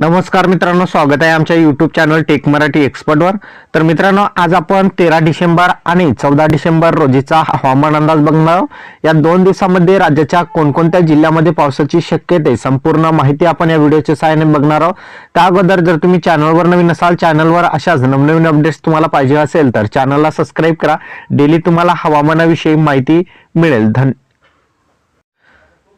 नमस्कार मित्रांनो स्वागत आहे आमच्या यूट्यूब चॅनल टेक मराठी एक्सपर्टवर तर मित्रांनो आज आपण तेरा डिसेंबर आणि चौदा डिसेंबर रोजीचा हवामान अंदाज बघणार आहोत. या दोन दिवसामध्ये राज्याच्या कोणकोणत्या जिल्ह्यामध्ये पावसाची शक्यते संपूर्ण माहिती आपण या व्हिडिओच्या सहाय्याने बघणार आहोत. त्या अगोदर जर तुम्ही चॅनलवर नवीन असाल चॅनलवर अशाच नवनवीन अपडेट्स तुम्हाला पाहिजे असेल तर चॅनलला सबस्क्राईब करा. डेली तुम्हाला हवामानाविषयी माहिती मिळेल. धन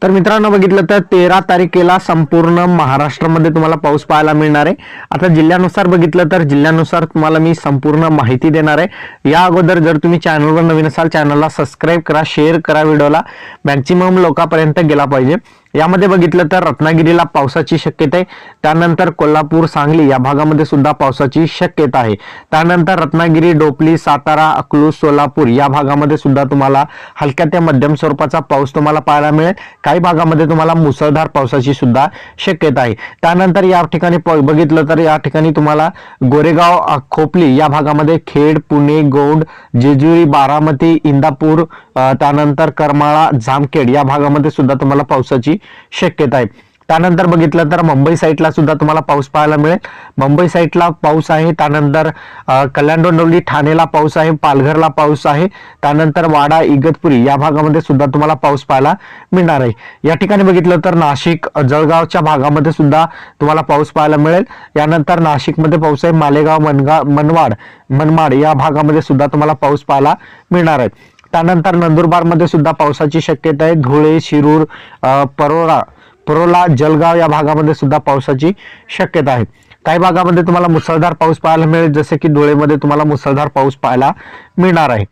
तर मित्रांनो बघितलं तर तेरा तारखेला संपूर्ण महाराष्ट्रामध्ये तुम्हाला पाऊस पाहायला मिळणार आहे. आता जिल्ह्यानुसार बघितलं तर जिल्ह्यानुसार तुम्हाला मी संपूर्ण माहिती देणार आहे. या अगोदर जर तुम्ही चॅनलवर नवीन असाल चॅनलला सबस्क्राईब करा शेअर करा व्हिडिओला. मॅक्झिमम लोकांपर्यंत गेला पाहिजे. यामध्ये बघितलं तर रत्नागिरीला पावसाची शक्यता आहे. त्यानंतर कोल्हापूर सांगली या भागामध्ये सुद्धा पावसाची शक्यता आहे. त्यानंतर रत्नागिरी डोपली सातारा अकलूज सोलापूर या भागामध्ये सुद्धा तुम्हाला हलक्या ते मध्यम स्वरूपाचा पाऊस तुम्हाला पाहायला मिळेल. काही भागामध्ये तुम्हाला मुसळधार पावसाची सुद्धा शक्यता आहे. त्यानंतर या ठिकाणी प- बघितलं तर या ठिकाणी तुम्हाला गोरेगाव खोपली या भागामध्ये खेड पुणे गौंड जेजुरी बारामती इंदापूर त्यानंतर करमाळा जामखेड या भागामध्ये सुद्धा तुम्हाला पावसाची शक्यता आहे. त्यानंतर बघितलं तर मुंबई साईडला सुद्धा तुम्हाला पाऊस पाहायला मिळेल. मुंबई साईडला पाऊस आहे. त्यानंतर कल्याण डोंडवली ठाणेला पाऊस आहे. पालघरला पाऊस आहे. त्यानंतर वाडा इगतपुरी या भागामध्ये सुद्धा तुम्हाला पाऊस पाहायला मिळणार आहे. या ठिकाणी बघितलं तर नाशिक जळगावच्या भागामध्ये सुद्धा तुम्हाला पाऊस पाहायला मिळेल. यानंतर नाशिकमध्ये पाऊस आहे. मालेगाव मनगा मनवाड मनमाड या भागामध्ये सुद्धा तुम्हाला पाऊस पाहायला मिळणार आहे. त्यानंतर नंदुरबारमध्ये सुद्धा पावसाची शक्यता आहे. धुळे शिरूर अ, परोळा परोला जलगाव या भागामध्ये सुद्धा पावसाची शक्यता आहे. काही भागामध्ये तुम्हाला मुसळधार पाऊस पाहायला मिळेल जसे की धुळेमध्ये तुम्हाला मुसळधार पाऊस पाहायला मिळणार आहे.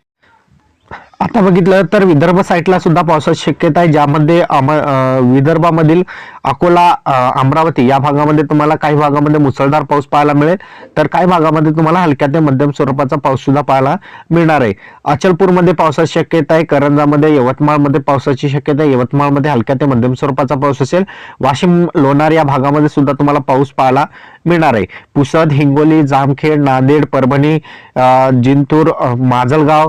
आता बघितलं तर विदर्भ साईडला सुद्धा पावसाची शक्यता आहे ज्यामध्ये अम- विदर्भामधील अकोला अमरावती या भागामध्ये तुम्हाला काही भागामध्ये मुसळधार पाऊस पाहायला मिळेल. तर काही भागामध्ये तुम्हाला हलक्या ते मध्यम स्वरूपाचा पाऊस सुद्धा पाहायला मिळणार आहे. अचलपूरमध्ये पावसाची शक्यता आहे. करंजामध्ये यवतमाळमध्ये पावसाची शक्यता आहे. यवतमाळमध्ये हलक्या ते मध्यम स्वरूपाचा पाऊस असेल. वाशिम लोणार या भागामध्ये सुद्धा तुम्हाला पाऊस पाहायला मिळणार आहे. पुसद हिंगोली जामखेड नांदेड परभणी जिंतूर माजलगाव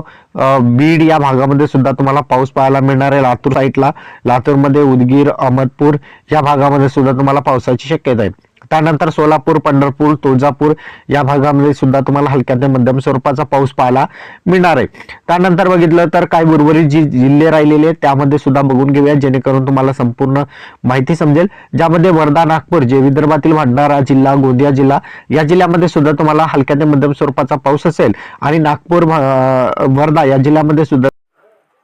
बीड या भागामध्ये सुद्धा तुम्हाला पाऊस पाहायला मिळणार आहे. लातूर साईडला. लातूरमध्ये उदगीर अहमदपूर या भागामध्ये सुद्धा तुम्हाला पावसाची शक्यता आहे. त्यानंतर सोलापूर पंढरपूर तुळजापूर या भागामध्ये सुद्धा तुम्हाला हलक्या ते मध्यम स्वरूपाचा पाऊस पाहायला मिळणार आहे. त्यानंतर बघितलं तर काही उर्वरित जी जिल्हे राहिलेले आहेत त्यामध्ये सुद्धा बघून घेऊया जेणेकरून तुम्हाला संपूर्ण माहिती समजेल. ज्यामध्ये वर्धा नागपूर जे विदर्भातील भंडारा जिल्हा गोंदिया जिल्हा या जिल्ह्यामध्ये सुद्धा तुम्हाला हलक्या ते मध्यम स्वरूपाचा पाऊस असेल. आणि नागपूर वर्धा या जिल्ह्यामध्ये सुद्धा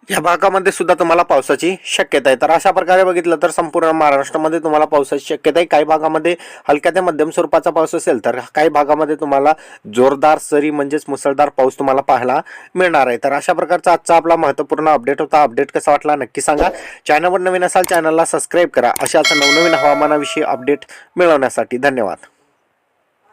या भागामध्ये सुद्धा तुम्हाला पावसाची शक्यता आहे. तर अशा प्रकारे बघितलं तर संपूर्ण महाराष्ट्रामध्ये तुम्हाला पावसाची शक्यता आहे. काही भागामध्ये हलक्या ते मध्यम स्वरूपाचा पाऊस असेल तर काही भागामध्ये तुम्हाला जोरदार सरी म्हणजेच मुसळधार पाऊस तुम्हाला पाहायला मिळणार आहे. तर अशा प्रकारचा आजचा आपला महत्त्वपूर्ण अपडेट होता. अपडेट कसा वाटला नक्की सांगा. चॅनलवर नवीन असाल चॅनलला सबस्क्राईब करा. अशाच नवनवीन हवामानाविषयी अपडेट मिळवण्यासाठी धन्यवाद.